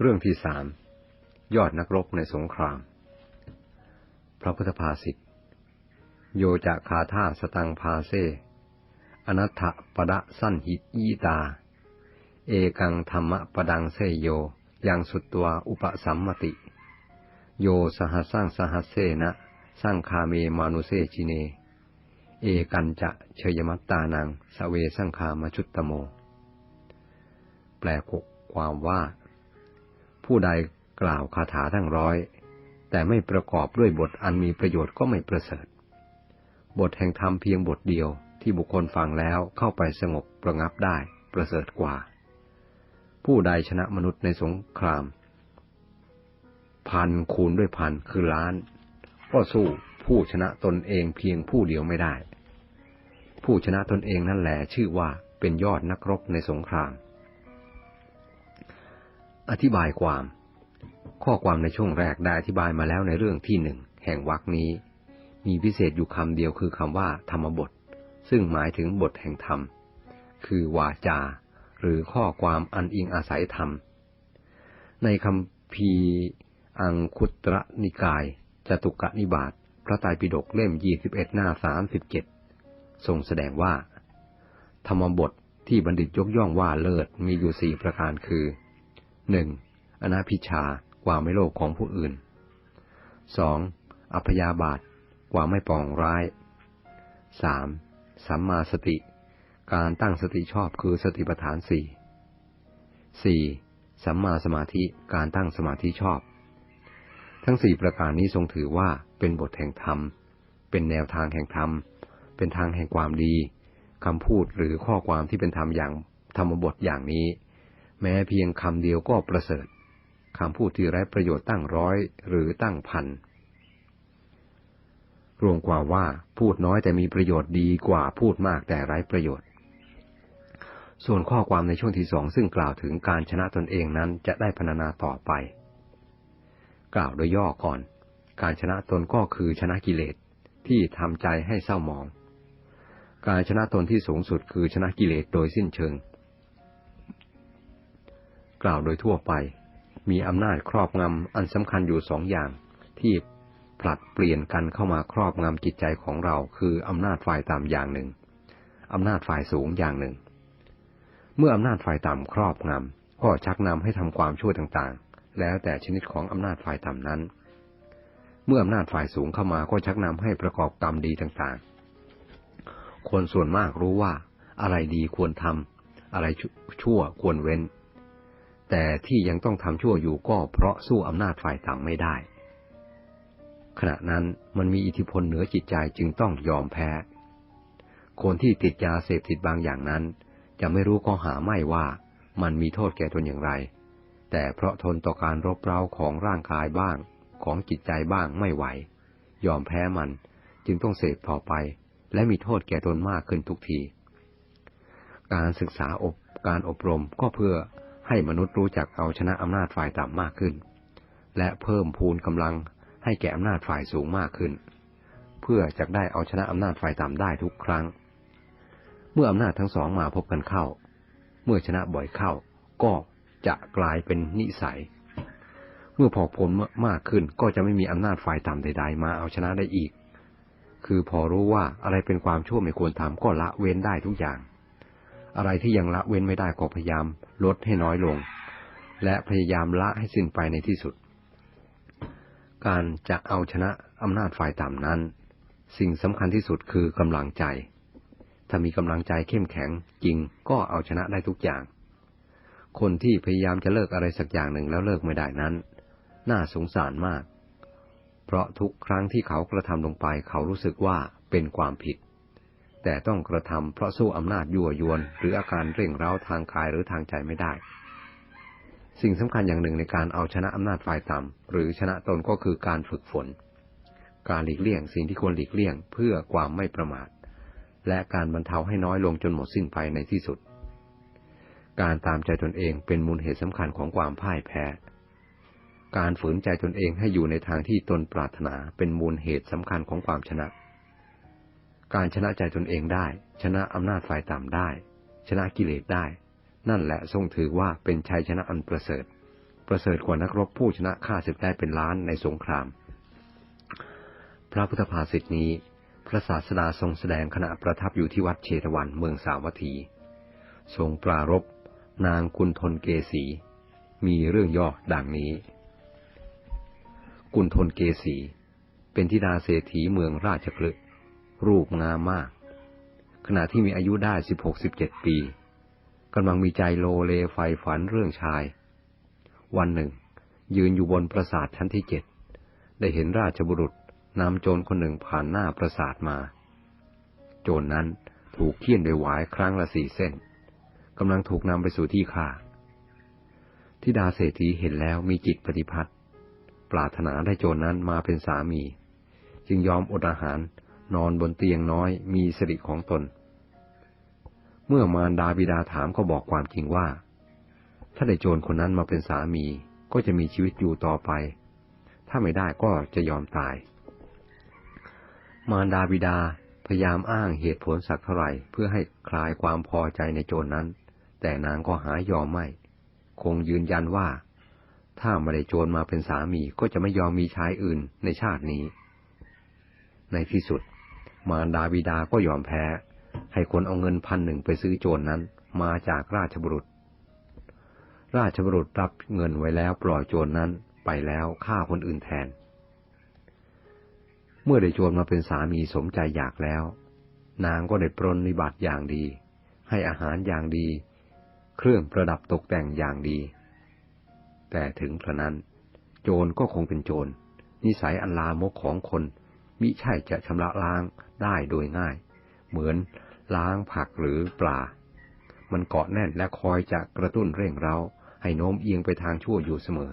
เรื่องที่สามยอดนักรบในสงคราม พระพุทธภาษิตโยจะคาธาสตังพาเซ อนัตถปะสั้นหิยีตา เอกังธรรมปดังเซโย ยังสุดตัวอุปสัมมติ โยสหัสสร้างสหัสเซนะสร้างคาเมมานุเซจิเน เอกันจะเชยมัตตานังสเวสังคามาชุตตโม แปลกความว่า ผู้ใดกล่าวคาถาทั้งร้อย แต่ไม่ประกอบด้วยบทอันมีประโยชน์ก็ไม่ประเสริฐ บทแห่งธรรมเพียงบทเดียวที่บุคคลฟังแล้วเข้าไปสงบประงับได้ประเสริฐกว่า ผู้ใดชนะมนุษย์ในสงคราม พันคูณด้วยพันคือล้าน ก็สู้ผู้ชนะตนเองเพียงผู้เดียวไม่ได้ ผู้ชนะตนเองนั่นแหละชื่อว่าเป็นยอดนักรบในสงคราม อธิบายความ ข้อความในช่วงแรกได้อธิบายมาแล้วในเรื่องที่หนึ่งแห่งวรรคนี้ มีพิเศษอยู่คำเดียวคือคำว่า ธรรมบท ซึ่งหมายถึงบทแห่งธรรม คือวาจา หรือข้อความอันอิงอาศัยธรรม ในคำพีอังคุตระนิกายจตุกะนิบาตพระไตรปิฎกเล่มยี่สิบเอ็ดหน้าสามสิบเจ็ดทรงแสดงว่า ธรรมบทที่บัณฑิตยกย่องว่าเลิศมีอยู่สี่ประการคือ หนึ่งอนาพิชาความไม่โลภของผู้อื่นสองอัพยาบาทความไม่ปองร้ายสามสัมมาสติ การตั้งสติชอบคือสติปัฏฐานสี่สี่สัมมาสมาธิการตั้งสมาธิชอบ ทั้งสี่ประการนี้ทรงถือว่าเป็นบทแห่งธรรม เป็นแนวทางแห่งธรรม เป็นทางแห่งความดีคำพูดหรือข้อความที่เป็นธรรมอย่างธรรมบทอย่างนี้ แม้เพียงคำเดียวก็ประเสริฐคำพูดที่ไร้ประโยชน์ตั้งร้อยหรือตั้งพันรวมควาว่าพูดน้อยแต่มีประโยชน์ดีกว่าพูดมากแต่ไร้ประโยชน์ ส่วนข้อความในช่วงที่สองซึ่งกล่าวถึงการชนะตนเองนั้นจะได้พรรณนาต่อไป กล่าวโดยย่อก่อน การชนะตนก็คือชนะกิเลสที่ทำใจให้เศร้าหมอง การชนะตนที่สูงสุดคือชนะกิเลสโดยสิ้นเชิง กล่าวโดยทั่วไป มีอำนาจครอบงำอันสำคัญอยู่สองอย่าง ที่ผลัดเปลี่ยนกันเข้ามาครอบงำจิตใจของเรา คืออำนาจฝ่ายต่ำอย่างหนึ่งอำนาจฝ่ายสูงอย่างหนึ่ง เมื่ออำนาจฝ่ายต่ำครอบงำก็ชักนำให้ทำความชั่วต่างๆ แล้วแต่ชนิดของอำนาจฝ่ายต่ำนั้น เมื่ออำนาจฝ่ายสูงเข้ามาก็ชักนำให้ประกอบกรรมดีต่างๆ คนส่วนมากรู้ว่า อะไรดีควรทำอะไรชั่วควรเว้น แต่ที่ยังต้องทำชั่วอยู่ก็เพราะสู้อำนาจฝ่ายต่ำไม่ได้ ขณะนั้นมันมีอิทธิพลเหนือจิตใจจึงต้องยอมแพ้ คนที่ติดยาเสพติดบางอย่างนั้น จะไม่รู้ก็หาไม่ว่ามันมีโทษแก่ตนอย่างไร แต่เพราะทนต่อการรบเร้าของร่างกายบ้างของจิตใจบ้างไม่ไหว ยอมแพ้มันจึงต้องเสพต่อไป และมีโทษแก่ตนมากขึ้นทุกที การศึกษาอบการอบรมก็เพื่อ ให้มนุษย์รู้จักเอาชนะอำนาจฝ่ายต่ำมากขึ้น และเพิ่มพูนกำลังให้แก่อำนาจฝ่ายสูงมากขึ้น เพื่อจะได้เอาชนะอำนาจฝ่ายต่ำได้ทุกครั้ง เมื่ออำนาจทั้งสองมาพบกันเข้า เมื่อชนะบ่อยเข้าก็จะกลายเป็นนิสัย เมื่อพอผลมากขึ้นก็จะไม่มีอำนาจฝ่ายต่ำใด ๆ มาเอาชนะได้อีก คือพอรู้ว่าอะไรเป็นความชั่วไม่ควรทำก็ละเว้นได้ทุกอย่าง อะไรที่ยังละเว้นไม่ได้ก็พยายามลดให้น้อยลง และพยายามละให้สิ้นไปในที่สุด การจะเอาชนะอำนาจฝ่ายต่ำนั้น สิ่งสำคัญที่สุดคือกำลังใจ ถ้ามีกำลังใจเข้มแข็งจริงก็เอาชนะได้ทุกอย่าง คนที่พยายามจะเลิกอะไรสักอย่างหนึ่งแล้วเลิกไม่ได้นั้น น่าสงสารมาก เพราะทุกครั้งที่เขากระทำลงไปเขารู้สึกว่าเป็นความผิด แต่ต้องกระทำเพราะสู้อำนาจยั่วยวน หรืออาการเร่งเร้าทางกายหรือทางใจไม่ได้ สิ่งสำคัญอย่างหนึ่งในการเอาชนะอำนาจฝ่ายต่ำหรือชนะตนก็คือการฝึกฝน การหลีกเลี่ยงสิ่งที่ควรหลีกเลี่ยงเพื่อความไม่ประมาท และการบรรเทาให้น้อยลงจนหมดสิ้นไปในที่สุด การตามใจตนเองเป็นมูลเหตุสำคัญของความพ่ายแพ้ การฝืนใจตนเองให้อยู่ในทางที่ตนปรารถนาเป็นมูลเหตุสำคัญของความชนะ การชนะใจตนเองได้ ชนะอำนาจฝ่ายต่ำได้ ชนะกิเลสได้ นั่นแหละทรงถือว่าเป็นชัยชนะอันประเสริฐ ประเสริฐกว่านักรบผู้ชนะข้าศึกได้เป็นล้านในสงคราม พระพุทธภาษิตนี้ พระศาสดาทรงแสดงขณะประทับอยู่ที่วัดเชตวันเมืองสาวัตถี ทรงปรารบนางกุณทนเกษี มีเรื่องย่อดังนี้ กุณทนเกษี เป็นธิดาเศรษฐีเมืองราชคลึ รูปงามมาก ขณะที่มีอายุได้สิบหกสิบเจ็ดปีกำลังมีใจโลเลไฟฝันเรื่องชาย วันหนึ่ง ยืนอยู่บนปราสาทชั้นที่เจ็ดได้เห็นราชบุรุษนำโจรคนหนึ่งผ่านหน้าปราสาทมา โจรนนั้นถูกเคี่ยนด้วยหวายครั้งละสี่เส้นกำลังถูกนำไปสู่ที่ฆ่าทิดาเศรษฐีเห็นแล้วมีจิตปฏิพัทธ์ปรารถนาได้โจรนั้นมาเป็นสามี จึงยอมอดอาหาร นอนบนเตียงน้อยมีสิริของตน เมื่อมารดาบิดาถามก็บอกความจริงว่า ถ้าได้โจรคนนั้นมาเป็นสามีก็จะมีชีวิตอยู่ต่อไป ถ้าไม่ได้ก็จะยอมตาย มารดาบิดาพยายามอ้างเหตุผลสักเท่าไหร่เพื่อให้คลายความพอใจในโจรนนั้น แต่นางก็หายอมไม่ คงยืนยันว่า ถ้าไม่ได้โจรมาเป็นสามีก็จะไม่ยอมมีชายอื่นในชาตินี้ ในที่สุด มารดาบิดาก็ยอมแพ้ ให้คนเอาเงินพันหนึ่งไปซื้อโจรนนั้นมาจากราชบุรุษ ราชบุรุษรับเงินไว้แล้วปล่อยโจรนนั้นไปแล้วฆ่าคนอื่นแทน เมื่อได้โจรมาเป็นสามีสมใจอยากแล้ว นางก็ได้ปรนนิบัติอย่างดี ให้อาหารอย่างดี เครื่องประดับตกแต่งอย่างดี แต่ถึงกระนั้น โจรก็คงเป็นโจรนิสัยอันลามกของคน มิใช่จะชำระล้างได้โดยง่าย เหมือนล้างผักหรือปลา มันเกาะแน่นและคอยจะกระตุ้นเร่งเร้า ให้โน้มเอียงไปทางชั่วอยู่เสมอ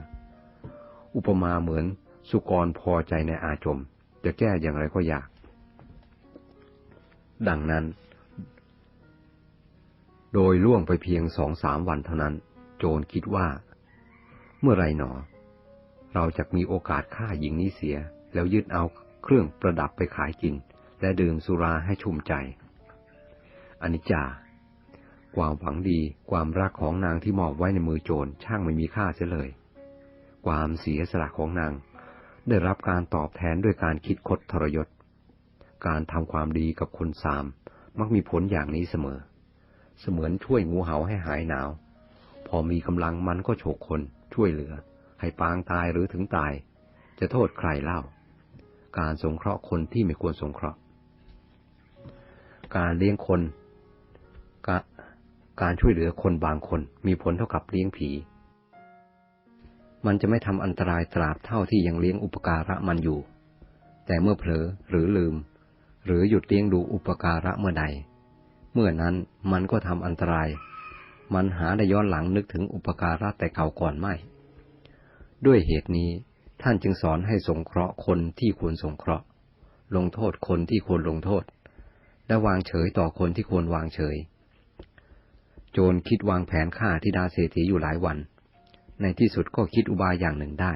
อุปมาเหมือนสุกรพอใจในอาจม จะแก้อย่างไรก็ยาก ดังนั้น โดยล่วงไปเพียงสองสามวันเท่านั้น โจรคิดว่า เมื่อไรหนอ เราจะมีโอกาสฆ่าหญิงนี้เสีย แล้วยึดเอา เครื่องประดับไปขายกิน และดื่มสุราให้ชุ่มใจ อนิจจา ความหวังดีความรักของนางที่มอบไว้ในมือโจรช่างไม่มีค่าเสียเลย ความเสียสละของนาง ได้รับการตอบแทนด้วยการคิดคดทรยศ การทำความดีกับคนสาม มักมีผลอย่างนี้เสมอ เสมือนช่วยงูเห่าให้หายหนาว พอมีกำลังมันก็โฉกคนช่วยเหลือ ให้ปางตายหรือถึงตาย จะโทษใครเล่า การสงเคราะห์คนที่ไม่ควรสงเคราะห์ การเลี้ยงคนการช่วยเหลือคนบางคนมีผลเท่ากับเลี้ยงผี มันจะไม่ทำอันตรายตราบเท่าที่ยังเลี้ยงอุปการะมันอยู่ แต่เมื่อเผลอหรือลืม หรือหยุดเลี้ยงดูอุปการะเมื่อใด เมื่อนั้นมันก็ทำอันตราย มันหาได้ย้อนหลังนึกถึงอุปการะแต่เก่าก่อนไม่ ด้วยเหตุนี้ ท่านจึงสอนให้สงเคราะห์คนที่ควรสงเคราะห์ ลงโทษคนที่ควรลงโทษ และวางเฉยต่อคนที่ควรวางเฉย โจรคิดวางแผนฆ่าทิดาเศรษฐีอยู่หลายวัน ในที่สุดก็คิดอุบายอย่างหนึ่งได้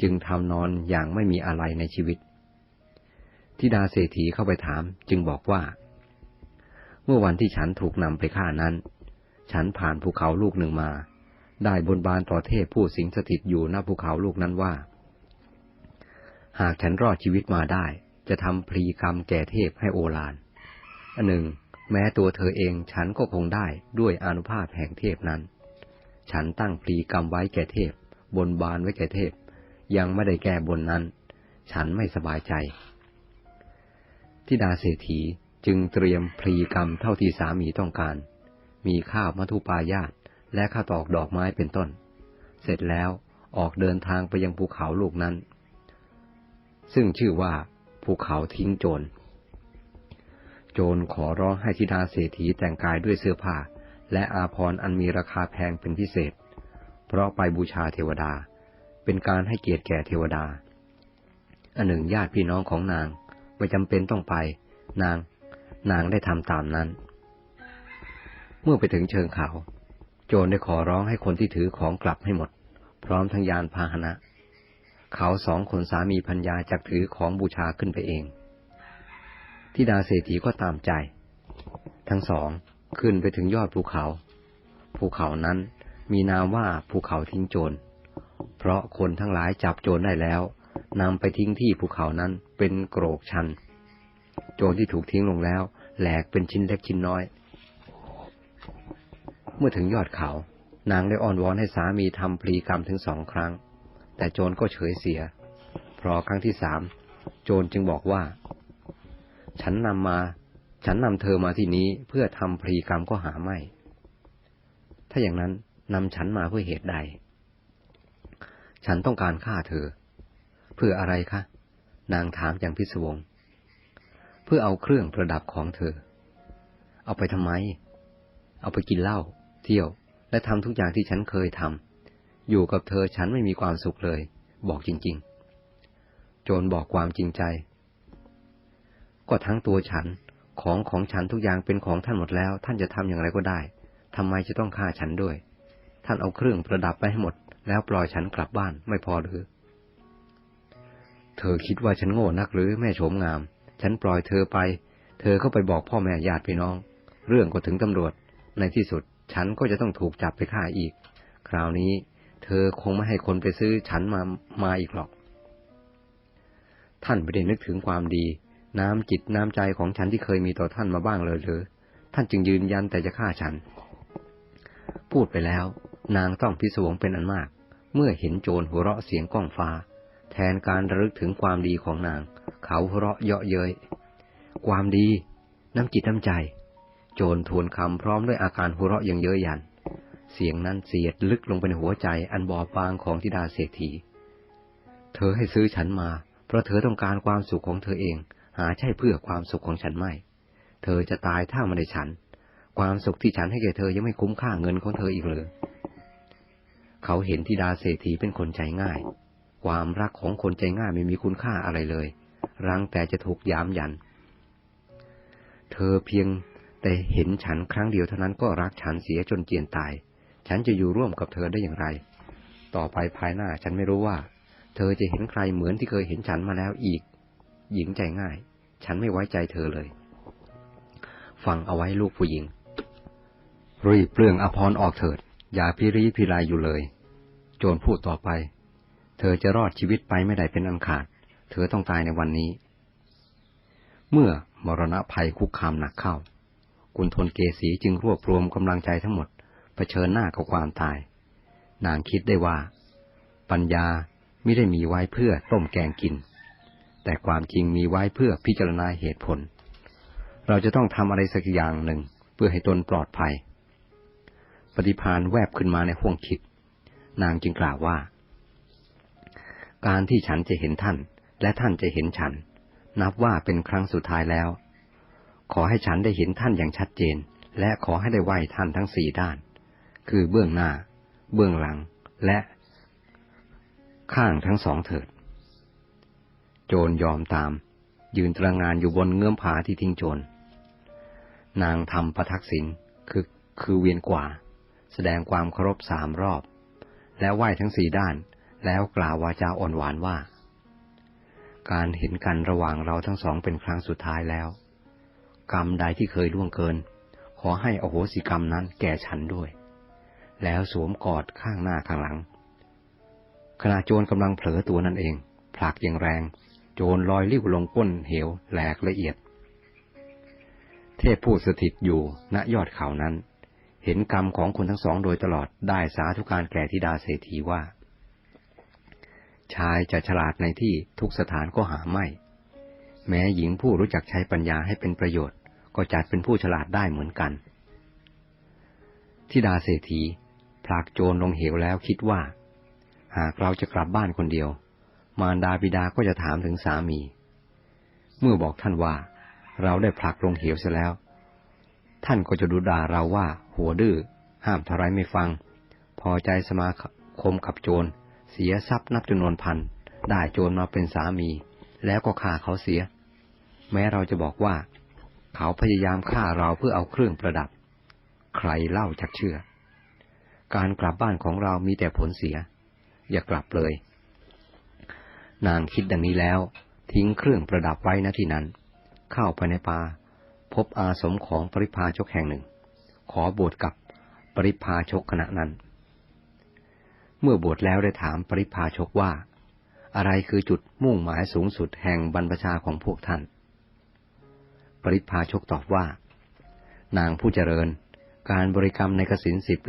จึงทำนอนอย่างไม่มีอะไรในชีวิตทิดาเศรษฐีเข้าไปถาม จึงบอกว่า เมื่อวันที่ฉันถูกนำไปฆ่านั้น ฉันผ่านภูเขาลูกหนึ่งมาได้บนบานต่อเทพผู้สิงสถิตอยู่หน้าภูเขาลูกนั้นว่า หากฉันรอดชีวิตมาได้ จะทำพรีกรรมแก่เทพให้โอฬารอันหนึ่ง แม้ตัวเธอเองฉันก็คงได้ด้วยอนุภาพแห่งเทพนั้น ฉันตั้งพลีกรรมไว้แก่เทพ บนบานไว้แก่เทพ ยังไม่ได้แก้บนนั้น ฉันไม่สบายใจทิดาเศรษฐีจึงเตรียมพลีกรรมเท่าที่สามีต้องการ มีข้าวมัทุปายาตและข้าตอกดอกไม้เป็นต้น เสร็จแล้วออกเดินทางไปยังภูเขาลูกนั้น ซึ่งชื่อว่าภูเขาทิ้งโจร โจรขอร้องให้ธิดาเศรษฐีแต่งกายด้วยเสื้อผ้า และอาภรณ์อันมีราคาแพงเป็นพิเศษ เพราะไปบูชาเทวดา เป็นการให้เกียรติแก่เทวดา อันหนึ่งญาติพี่น้องของนางไม่จำเป็นต้องไป นาง นางได้ทำตามนั้น เมื่อไปถึงเชิงเขา โจรได้ขอร้องให้คนที่ถือของกลับให้หมด พร้อมทั้งยานพาหนะ เขาสองคนสามีพัญญาจักถือของบูชาขึ้นไปเองที่ดาเศรษฐีก็ตามใจ ทั้งสองขึ้นไปถึงยอดภูเขา ภูเขานั้นมีนามว่าภูเขาทิ้งโจร เพราะคนทั้งหลายจับโจรได้แล้วนำไปทิ้งที่ภูเขานั้นเป็นโกรกชัน โจรที่ถูกทิ้งลงแล้ว แหลกเป็นชิ้นเล็กชิ้นน้อย เมื่อถึงยอดเขา นางได้อ้อนวอนให้สามีทำพลีกรรมถึงสองครั้ง แต่โจรก็เฉยเสียเพราะครั้งที่สามโจรจึงบอกว่า ฉันนำมา ฉันนำเธอมาที่นี้เพื่อทำพลีกรรมก็หาไม่ ถ้าอย่างนั้นนำฉันมาเพื่อเหตุใด ฉันต้องการฆ่าเธอ เพื่ออะไรคะ นางถามอย่างพิศวง เพื่อเอาเครื่องประดับของเธอ เอาไปทำไม เอาไปกินเหล้าเที่ยว และทำทุกอย่างที่ฉันเคยทำ อยู่กับเธอฉันไม่มีความสุขเลย บอกจริง ๆ โจรบอกความจริงใจ ก็ทั้งตัวฉันของของฉันทุกอย่างเป็นของท่านหมดแล้ว ท่านจะทำอย่างไรก็ได้ทำไมจะต้องฆ่าฉันด้วย ท่านเอาเครื่องประดับไปให้หมด แล้วปล่อยฉันกลับบ้านไม่พอหรือ เธอคิดว่าฉันโง่นักหรือแม่โฉมงาม ฉันปล่อยเธอไป เธอก็ไปบอกพ่อแม่ญาติพี่น้อง เรื่องก็ถึงตำรวจ ในที่สุดฉันก็จะต้องถูกจับไปฆ่าอีก คราวนี้ เธอคงไม่ให้คนไปซื้อฉันมามาอีกหรอก ท่านไม่ได้นึกถึงความดี น้ำจิตน้ำใจของฉันที่เคยมีต่อท่านมาบ้างเลยหรือท่านจึงยืนยันแต่จะฆ่าฉัน พูดไปแล้ว นางต้องพิศวงเป็นอันมาก เมื่อเห็นโจรหัวเราะเสียงก้องฟ้า แทนการระลึกถึงความดีของนาง เขาหัวเราะเยาะเย้ยความดี น้ำจิตน้ำใจ โจรทวนคำพร้อมด้วยอาการหัวเราะอย่างเย้ยยัน เสียงนั้นเสียดลึกลงไปในหัวใจอันบอบบางของธิดาเศรษฐี เธอให้ซื้อฉันมา เพราะเธอต้องการความสุขของเธอเอง หาใช่เพื่อความสุขของฉันไม่ เธอจะตายถ้าไม่ได้ฉัน ความสุขที่ฉันให้แก่เธอยังไม่คุ้มค่าเงินของเธออีกเลยเขาเห็นธิดาเศรษฐีเป็นคนใจง่าย ความรักของคนใจง่ายไม่มีคุณค่าอะไรเลย รังแต่จะถูกยามยัน เธอเพียงแต่เห็นฉันครั้งเดียวเท่านั้นก็รักฉันเสียจนเจียนตาย ฉันจะอยู่ร่วมกับเธอได้อย่างไร ต่อไปภายหน้าฉันไม่รู้ว่า เธอจะเห็นใครเหมือนที่เคยเห็นฉันมาแล้วอีก หญิงใจง่าย ฉันไม่ไว้ใจเธอเลย ฟังเอาไว้ลูกผู้หญิง รีบเปลืองอภรออกเถิด อย่าพิรีพิรายอยู่เลย โจรพูดต่อไป เธอจะรอดชีวิตไปไม่ได้เป็นอันขาด เธอต้องตายในวันนี้ เมื่อมรณะภัยคุกคามหนักเข้า กุณทนเกษีจึงรวบรวมกำลังใจทั้งหมด เผชิญหน้ากับความตาย นางคิดได้ว่า ปัญญาไม่ได้มีไว้เพื่อต้มแกงกิน แต่ความจริงมีไว้เพื่อพิจารณาเหตุผล เราจะต้องทำอะไรสักอย่างหนึ่งเพื่อให้ตนปลอดภัย ปฏิพานแวบขึ้นมาในห้วงคิด นางจึงกล่าวว่า การที่ฉันจะเห็นท่าน และท่านจะเห็นฉัน นับว่าเป็นครั้งสุดท้ายแล้ว ขอให้ฉันได้เห็นท่านอย่างชัดเจน และขอให้ได้ไหวท่านทั้งสี่ด้าน คือเบื้องหน้า เบื้องหลัง และข้างทั้งสองเถิด โจรยอมตาม ยืนตระงานอยู่บนเงื่อมผาที่ทิ้งโจร นางทำประทักษิณคือคือเวียนกว่า แสดงความเคารพสามรอบ แล้วไหว้ทั้งสี่ด้าน แล้วกล่าววาจาอ่อนหวานว่า การเห็นกันระหว่างเราทั้งสองเป็นครั้งสุดท้ายแล้ว กรรมใดที่เคยล่วงเกิน ขอให้อโหสิกรรมนั้นแก่ฉันด้วย แล้วสวมกอดข้างหน้าข้างหลัง ขณะโจรกำลังเผลอตัวนั่นเอง ผลักอย่างแรง โจรลอยลิ้วลงก้นเหวแหลกละเอียด เทพผู้สถิตอยู่ณยอดเขานั้น เห็นกรรมของคนทั้งสองโดยตลอดได้สาธุการแก่ธิดาเศรษฐีว่า ชายจะฉลาดในที่ทุกสถานก็หาไม่ แม้หญิงผู้รู้จักใช้ปัญญาให้เป็นประโยชน์ ก็จัดเป็นผู้ฉลาดได้เหมือนกันธิดาเศรษฐี ผลักโจรลงเหวแล้วคิดว่า หากเราจะกลับบ้านคนเดียว มารดาบิดาก็จะถามถึงสามี เมื่อบอกท่านว่า เราได้ผลักลงเหวเสียแล้ว ท่านก็จะดูด่าเราว่า หัวดื้อห้ามทารายไม่ฟัง พอใจสมาคมกับโจร เสียทรัพย์นับจำนวนพันได้โจรมาเป็นสามี แล้วก็ฆ่าเขาเสีย แม้เราจะบอกว่า เขาพยายามฆ่าเราเพื่อเอาเครื่องประดับ ใครเล่าจักเชื่อ การกลับบ้านของเรามีแต่ผลเสีย อย่ากลับเลย นางคิดดังนี้แล้ว ทิ้งเครื่องประดับไว้ณที่นั้น เข้าไปในป่าพบอาสมของปริพาชกแห่งหนึ่ง ขอบวชกับปริพาชกขณะนั้น เมื่อบวชแล้วได้ถามปริพาชกว่า อะไรคือจุดมุ่งหมายสูงสุดแห่งบรรพชาของพวกท่าน ปริพาชกตอบว่า นางผู้เจริญ การบริกรรมในกสินสิบ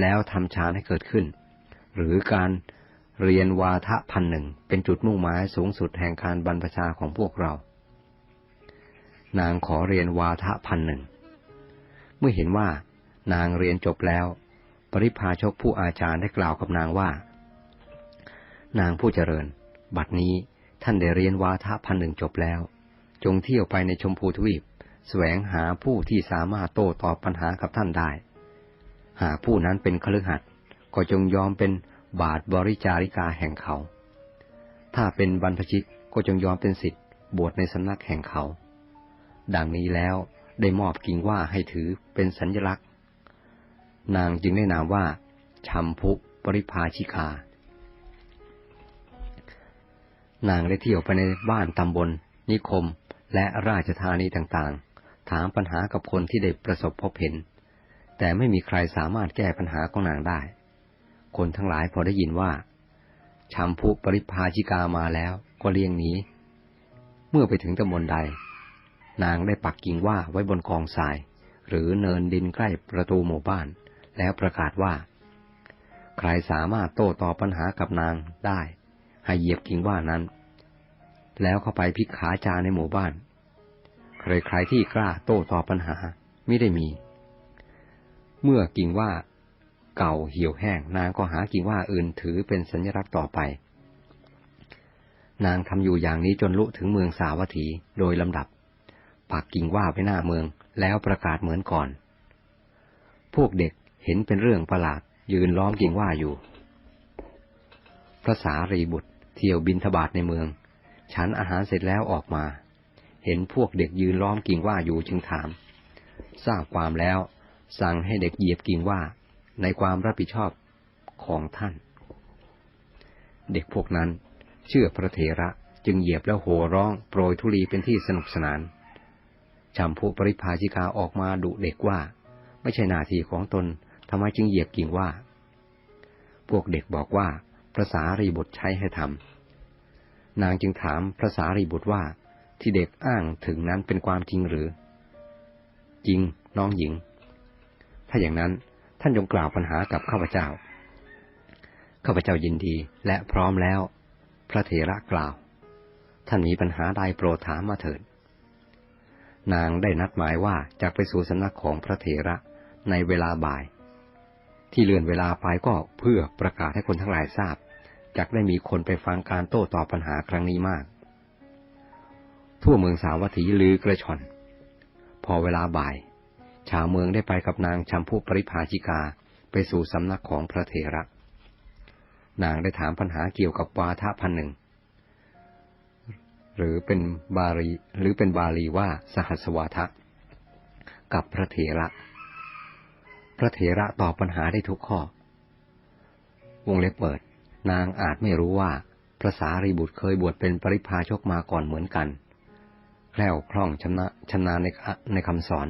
แล้วทำฌานให้เกิดขึ้น หรือการเรียนวาทะพันหนึ่งเป็นจุดมุ่งหมายสูงสุดแห่งการบรรพชาของพวกเรา นางขอเรียนวาทะพันหนึ่ง เมื่อเห็นว่านางเรียนจบแล้ว ปริพาชกผู้อาจารย์ได้กล่าวกับนางว่า นางผู้เจริญ บัดนี้ท่านได้เรียนวาทะพันหนึ่งจบแล้ว จงเที่ยวไปในชมพูทวีป แสวงหาผู้ที่สามารถโต้ตอบปัญหากับท่านได้ หากผู้นั้นเป็นคฤหัสถ์ก็จงยอมเป็นบาทบริจาริกาแห่งเขา ถ้าเป็นบรรพชิตก็จงยอมเป็นสิทธิ์บวชในสำนักแห่งเขา ดังนี้แล้วได้มอบกิ่งว่าให้ถือเป็นสัญลักษณ์ นางจึงได้นามว่าชัมพุปริภาชิกา นางได้เที่ยวไปในบ้านตำบล นิคม และราชธานีต่างๆ ถามปัญหากับคนที่ได้ประสบพบเห็น แต่ไม่มีใครสามารถแก้ปัญหาของนางได้ คนทั้งหลายพอได้ยินว่าชัมพุปริพาชิกามาแล้วก็เลี่ยงหนีเมื่อไปถึงตำบลใด นางได้ปักกิ่งว่าไว้บนกองทราย หรือเนินดินใกล้ประตูหมู่บ้าน แล้วประกาศว่า ใครสามารถโต้ตอบปัญหากับนางได้ ให้เหยียบกิ่งว่านั้น แล้วเข้าไปพิกขาจาในหมู่บ้าน ใครๆที่กล้าโต้ตอบปัญหาไม่ได้มี เมื่อกิ่งว่าเก่าเหี่ยวแห้ง นางก็หากิ่งว่าอื่นถือเป็นสัญลักษณ์ต่อไป นางทำอยู่อย่างนี้จนลุถึงเมืองสาวัตถีโดยลำดับ ปักกิ่งว่าไปหน้าเมืองแล้วประกาศเหมือนก่อน พวกเด็กเห็นเป็นเรื่องประหลาด ยืนล้อมกิ่งว่าอยู่ พระสารีบุตร เที่ยวบินทบาทในเมือง ฉันอาหารเสร็จแล้วออกมา เห็นพวกเด็กยืนล้อมกิ่งว่าอยู่จึงถาม ทราบความแล้ว สั่งให้เด็กเหยียบกิ่งว่าในความรับผิดชอบของท่าน เด็กพวกนั้นเชื่อพระเถระจึงเหยียบแล้วโห่ร้องโปรยทุลีเป็นที่สนุกสนานชัมพูปริพาชิกาออกมาดุเด็กว่า ไม่ใช่นาทีของตนทำไมจึงเหยียบกิ่งว่า พวกเด็กบอกว่าพระสารีบุตรใช้ให้ทำนางจึงถามพระสารีบุตรว่าที่เด็กอ้างถึงนั้นเป็นความจริงหรือ จริงน้องหญิง ถ้าอย่างนั้นท่านจงกล่าวปัญหากับข้าพเจ้า ข้าพเจ้ายินดีและพร้อมแล้ว พระเถระกล่าว ท่านมีปัญหาใดโปรดถามมาเถิด นางได้นัดหมายว่าจะไปสู่สำนักของพระเถระในเวลาบ่าย ที่เลื่อนเวลาไปก็เพื่อประกาศให้คนทั้งหลายทราบจากได้มีคนไปฟังการโต้ตอบปัญหาครั้งนี้มาก ทั่วเมืองสาวัตถีลือกระชอน พอเวลาบ่าย ชาวเมืองได้ไปกับนางชัมพูปริภาชิกาไปสู่สำนักของพระเถระ นางได้ถามปัญหาเกี่ยวกับวาทะพันหนึ่ง หรือเป็นบาลีหรือเป็นบาลีว่าสหัสวาทะ กับพระเถระ พระเถระตอบปัญหาได้ทุกข้อ วงเล็บเปิด นางอาจไม่รู้ว่าพระสารีบุตรเคยบวชเป็นปริพาชกมาก่อนเหมือนกัน แคล่วคล่องชำนาชำนาญในในคำสอน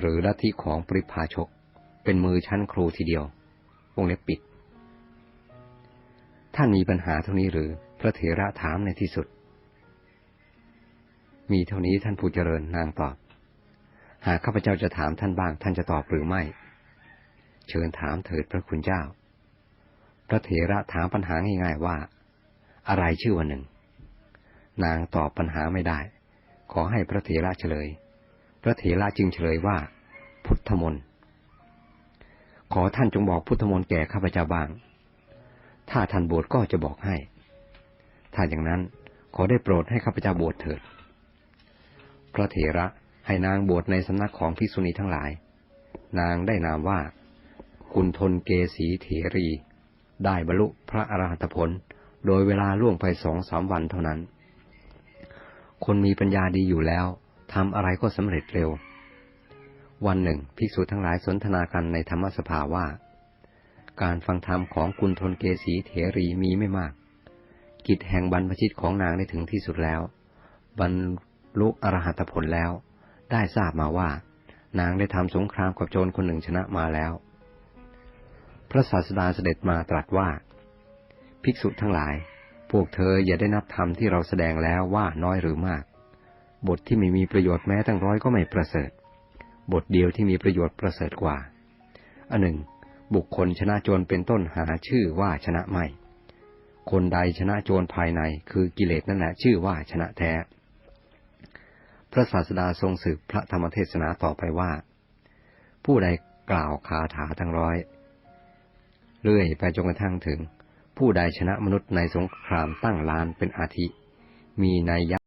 หรือลัทธิของปริพาชก เป็นมือชั้นครูทีเดียว วงเล็บปิด ท่านมีปัญหาเท่านี้หรือพระเถระถามในที่สุด มีเท่านี้ท่านผู้เจริญนางตอบ หากข้าพเจ้าจะถามท่านบ้าง ท่านจะตอบหรือไม่ เชิญถามเถิดพระคุณเจ้า พระเถระถามปัญหาง่ายๆว่า อะไรชื่อวันหนึ่ง นางตอบปัญหาไม่ได้ ขอให้พระเถระเฉลย พระเถระจึงเฉลยว่า พุทธมนต์ขอท่านจงบอกพุทธมนต์แก่ข้าพเจ้าบ้าง ถ้าท่านบวชก็จะบอกให้ ถ้าอย่างนั้นขอได้โปรดให้ข้าพเจ้าบวชเถิด พระเถระให้นางบวชในสำนักของภิกษุณีทั้งหลาย นางได้นามว่า กุณทนเกสีเถรี ได้บรรลุพระอรหัตผล โดยเวลาล่วงไปสองสามวันเท่านั้น คนมีปัญญาดีอยู่แล้ว ทำอะไรก็สำเร็จเร็ว วันหนึ่งภิกษุทั้งหลายสนทนากันในธรรมสภาว่า การฟังธรรมของกุณทนเกสีเถรีมีไม่มาก กิจแห่งบรรพชิตของนางได้ถึงที่สุดแล้ว บรรลุอรหัตผลแล้ว ได้ทราบมาว่า นางได้ทำสงครามกับโจรคนหนึ่งชนะมาแล้ว พระศาสดาเสด็จมาตรัสว่า ภิกษุทั้งหลาย พวกเธออย่าได้นับธรรมที่เราแสดงแล้วว่าน้อยหรือมาก บทที่ไม่มีประโยชน์แม้ตั้งร้อยก็ไม่ประเสริฐ บทเดียวที่มีประโยชน์ประเสริฐกว่า อันหนึ่ง บุคคลชนะโจรเป็นต้นหาชื่อว่าชนะไม่ คนใดชนะโจรภายในคือกิเลสนั่นแหละชื่อว่าชนะแท้ พระศาสดาทรงสืบพระธรรมเทศนาต่อไปว่า ผู้ใดกล่าวคาถาทั้งร้อย เรื่อยไปจนกระทั่งถึง ผู้ใดชนะมนุษย์ในสงครามตั้งล้านเป็นอาทิ มีนัยยะ